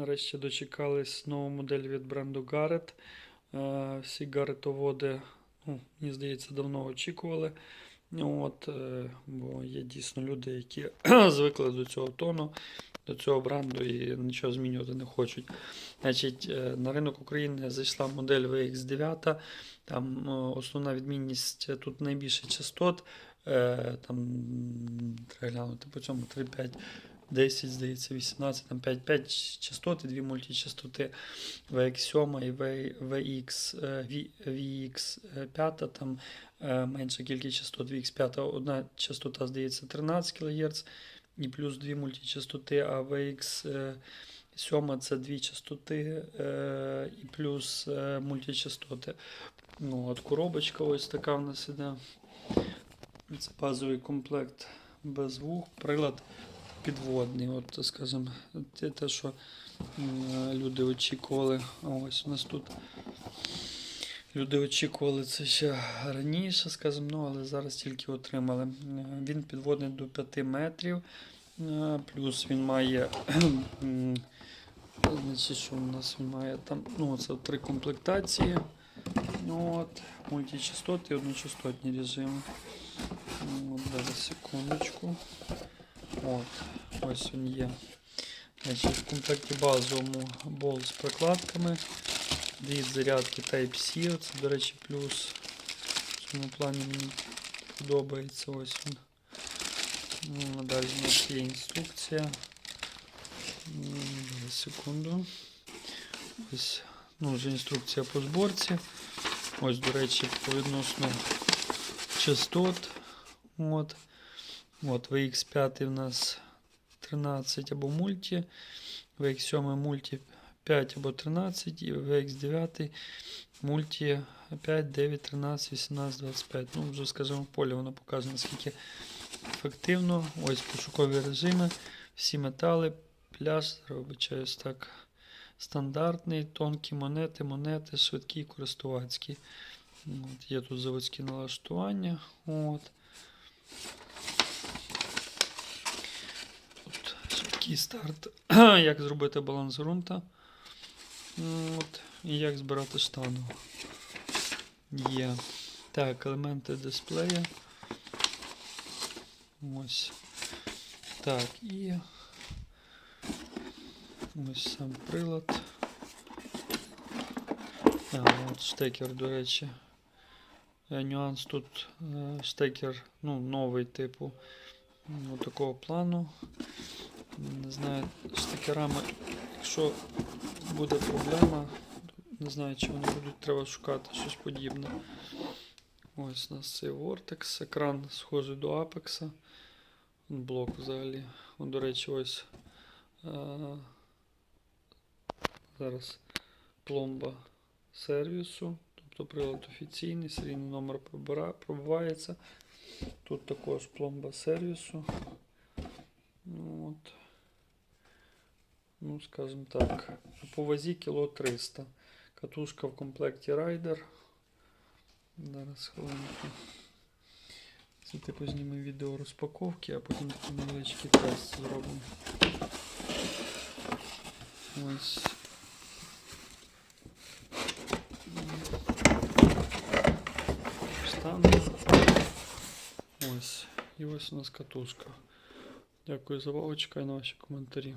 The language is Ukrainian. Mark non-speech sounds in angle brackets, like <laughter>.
Нарешті дочекались нову модель від бренду Garrett. Е, Всі гаретоводи, ну, мені здається, давно очікували. От, е, бо є дійсно люди, які <clears throat> звикли до цього тону, до цього бренду і нічого змінювати не хочуть. Значить, е, на ринок України зайшла модель VX9. Там основна відмінність тут найбільше частот. Там треба глянути по цьому 3,5. 10, здається, 18, там 5, 5 частот і дві мультичастоти VX7 і VX, е, V- VX5, там е, менша кількість частот VX5, одна частота, здається, 13 кГц і плюс дві мультичастоти, а VX7 це дві частоти е, і плюс е, мультичастоти. Ну, от коробочка ось така в нас іде. Це базовий комплект без вух, прилад підводний. От, скажімо, те, те, що люди очікували. Ось у нас тут люди очікували це ще раніше, скажімо, ну, але зараз тільки отримали. Він підводний до 5 метрів, е, плюс він має. <clears throat> Значить, що у нас він має там, ну, це три комплектації. От, мультичастоти і одночастотні режими. Зараз секундочку. От, ось він є. Значить, в комплекті базовому бол з прокладками. Дві зарядки Type-C. Це, до речі, плюс. В цьому плані мені подобається. Ось він. Ну, далі у нас є інструкція. Секунду. Ось ну, вже інструкція по зборці. Ось, до речі, по відносно частот. От. От, VX5 у нас 13 або мульті, VX7 мульті 5 або 13, і VX9 мульті 5, 9, 13, 18, 25. Ну, вже, в полі воно показує, наскільки ефективно. Ось пошукові режими, всі метали, пляж, вибачаюсь так. Стандартний, тонкі монети, монети, швидкі, користувацькі. От, є тут заводські налаштування. От. Швидкий старт. <clears throat> як зробити баланс ґрунта. От. І як збирати штангу. Є. Так, елементи дисплея. Ось. Так, і ось сам прилад. А, от штекер, до речі. Е, Нюанс тут е, штекер, ну, новий типу ну, такого плану. Не знаю, з штекерами, якщо буде проблема, не знаю, чи вони будуть, треба шукати щось подібне. Ось у нас цей Vortex, екран схожий до Apex. Блок взагалі. О, До речі, ось е, зараз пломба сервісу. Тобто прилад офіційний, серійний номер пробивається. Тут також пломба сервісу. Ну, От. Ну, скажімо так, по вазі кіло 300. Катушка в комплекті Райдер. Зараз хвилинку. Це типу знімемо відео розпаковки, а потім такий невеличкий тест зробимо. Ось. Штанги. Ось. І ось у нас катушка. Дякую за увагу, чекаю на ваші коментарі.